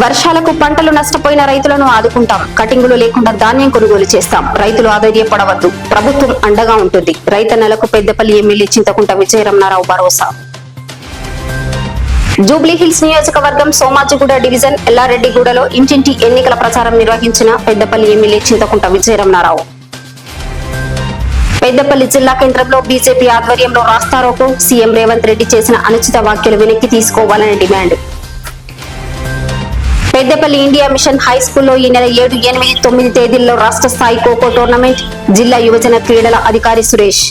వర్షాలకు పంటలు నష్టపోయిన రైతులను ఆదుకుంటాం. కటింగులు లేకుండా ధాన్యం కొనుగోలు చేస్తాం. రైతులు ఆధైర్యపడవద్దు ప్రభుత్వం అండగా ఉంటుంది. రైతన్నలకు పెద్దపల్లి ఎమ్మెల్యే చింతకుంట విజయరమణారావు భరోసా. జూబ్లీహిల్స్ నియోజకవర్గం సోమాజిగూడ డివిజన్ ఎల్లారెడ్డిగూడలో ఇంటింటి ఎన్నికల ప్రచారం నిర్వహించిన పెద్దపల్లి ఎమ్మెల్యే చింతకుంట విజయరమణారావు. పెద్దపల్లి జిల్లా కేంద్రంలో బీజేపీ ఆధ్వర్యంలో రాస్తారోకు సీఎం రేవంత్ రెడ్డి చేసిన అనుచిత వ్యాఖ్యలు వెనక్కి తీసుకోవాలని demand. Peddapalli India mission high స్కూల్లో ఈ నెల ఏడు ఎనిమిది తొమ్మిది తేదీల్లో రాష్ట్ర స్థాయి ఖోఖో టోర్నమెంట్ జిల్లా యువజన క్రీడల అధికారి సురేష్.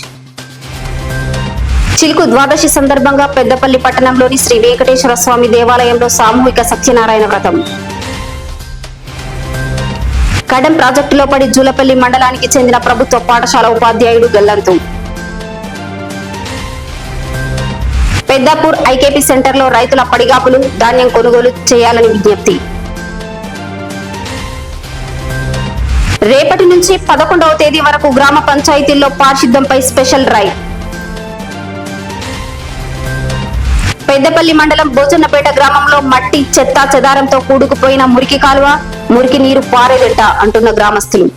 చిలుకు ద్వాదశి సందర్భంగా పెద్దపల్లి పట్టణంలోని శ్రీ వెంకటేశ్వర స్వామి దేవాలయంలో సామూహిక సత్యనారాయణ వ్రతం. కడం ప్రాజెక్టులో పడి జూలపల్లి మండలానికి చెందిన ప్రభుత్వ పాఠశాల ఉపాధ్యాయుడు గల్లంతు. పెద్దాపూర్ ఐకేపీ సెంటర్లో రైతుల పడిగాపులు ధాన్యం కొనుగోలు చేయాలని విజ్ఞప్తి. రేపటి నుంచి పదకొండవ తేదీ వరకు గ్రామ పంచాయతీల్లో పారిశుద్ధ్యంపై స్పెషల్ రైడ్. పెద్దపల్లి మండలం భోజన్నపేట గ్రామంలో మట్టి చెత్త చెదారంతో కూడుకుపోయిన మురికి కాలువ మురికి నీరు పారేదెంట అంటున్న గ్రామస్తులు.